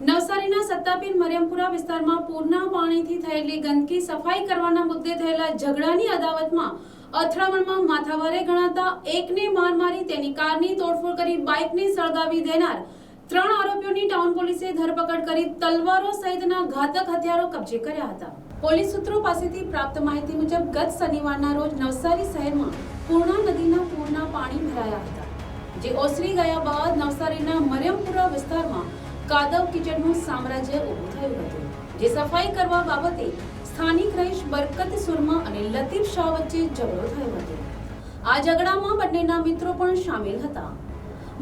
નવસારીના સત્તાપીર મરિયમપુરા વિસ્તારમાં પૂરના પાણીથી થયેલી ગંદકી સફાઈ કરવાના મુદ્દે થયેલા ઝઘડાની અદાવતમાં અથડામણમાં માથાવારે ગણાતા એકને માર મારી તેની કારની તોડફોડ કરી બાઇકને સળગાવી દેનાર ત્રણ આરોપીઓની ટાઉન પોલીસે ધરપકડ કરી તલવારો સહિતના ઘાતક હથિયારો કબજે કર્યા હતા. પોલીસ સૂત્રો પાસેથી પ્રાપ્ત માહિતી મુજબ ગત શનિવારના રોજ નવસારી શહેરમાં પૂર્ણા નદીના પૂરના પાણી ભરાયા હતા. જે ઓસરી ગયા બાદ નવસારીના મરિયમપુરા વિસ્તારમાં કાદવ કિચડનું સામ્રાજ્ય ઊભું થયું હતું, જે સફાઈ કરવા બાબતે સ્થાનિક રહીશ બરકત સુરમા અને લતીફ શાહ વચ્ચે ઝઘડો થયો હતો. આ ઝઘડામાં બંનેના મિત્રો પણ સામેલ હતા.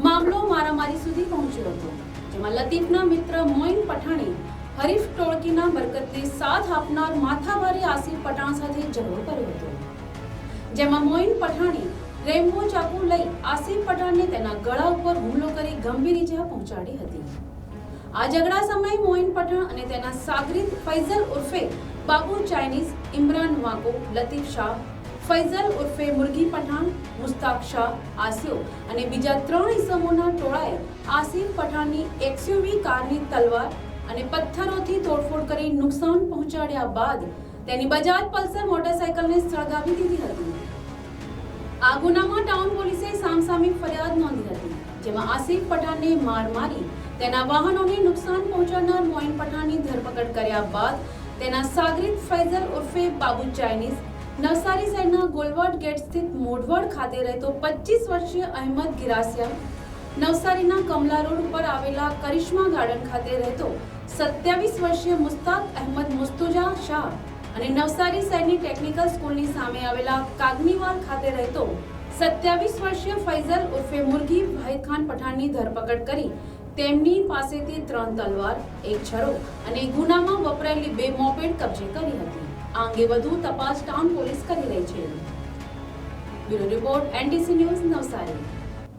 મામલો મારામારી સુધી પહોંચ્યો હતો, જેમાં લતીફના મિત્ર મોઇન પઠાણે હરીફ ટોળકીના બરકતને સાથ આપનાર માથાભારે આસિફ પઠાણ સાથે ઝઘડો કર્યો હતો. જેમાં મોઇન પઠાણે રેમ્બો ચાકુ લઈ આસિફ પઠાણને તેના ગળા ઉપર હુમલો કરી ગંભીર ઇજા પહોંચાડી હતી. આ ઝઘડા સમયે મોઇન પઠાણ અને તેના સાગરીત ફૈઝલ ઉર્ફે બાબુ ચાઇનીઝ ઇમરાન વાકો, લતીફ શાહ, ફૈઝલ ઉર્ફે મુરગી પઠાણ, મુસ્તાક શાહ, આસિયો અને બીજા ત્રણ ઇસમોના ટોળાએ આસિફ પઠાણની એક્સયુવી કારની તલવાર અને પથ્થરોથી તોડફોડ કરી નુકસાન પહોંચાડ્યા બાદ તેની બજાજ પલ્સર મોટરસાયકલને સળગાવી દીધી હતી. આ ગુનામાં ટાઉન પોલીસે સામસામી ફરિયાદ નોંધી હતી, જેમાં આસિફ પઠાણને માર મારી તેના વાહનોને નુકસાન પહોંચાડનાર મોઇન પઠાણની ધરપકડ કર્યા બાદ તેના સાગરીત ફૈઝલ ઉર્ફે બાબુ ચાઇનીઝ નવસારી શહેરના ગોલવાડ ગેટ સ્થિત મોઢવડ ખાતે રહેતો પચીસ વર્ષીય અહેમદ ગિરાસિયા નવસારીના કમલા રોડ ઉપર આવેલા કરિશ્મા ગાર્ડન ખાતે રહેતો સત્યાવીસ વર્ષીય મુસ્તાક અહેમદ મુસ્તુજા શાહ અને નવસારી શહેરની ટેકનિકલ સ્કૂલની સામે આવેલા કાગનીવાલ ખાતે રહેતો સત્યાવીસ વર્ષીય ફૈઝલ ઉર્ફે મુરગી ભાઈ ખાન પઠાણની ધરપકડ કરી તેમની પાસેથી ત્રણ તલવાર, એક છરો અને ગુનામાં વપરાયેલી બે મોપેડ કબજે કરી હતી. આ અંગે વધુ તપાસ ટાઉન પોલીસ કરી રહી છે. Bureau report, NDC news Navsari.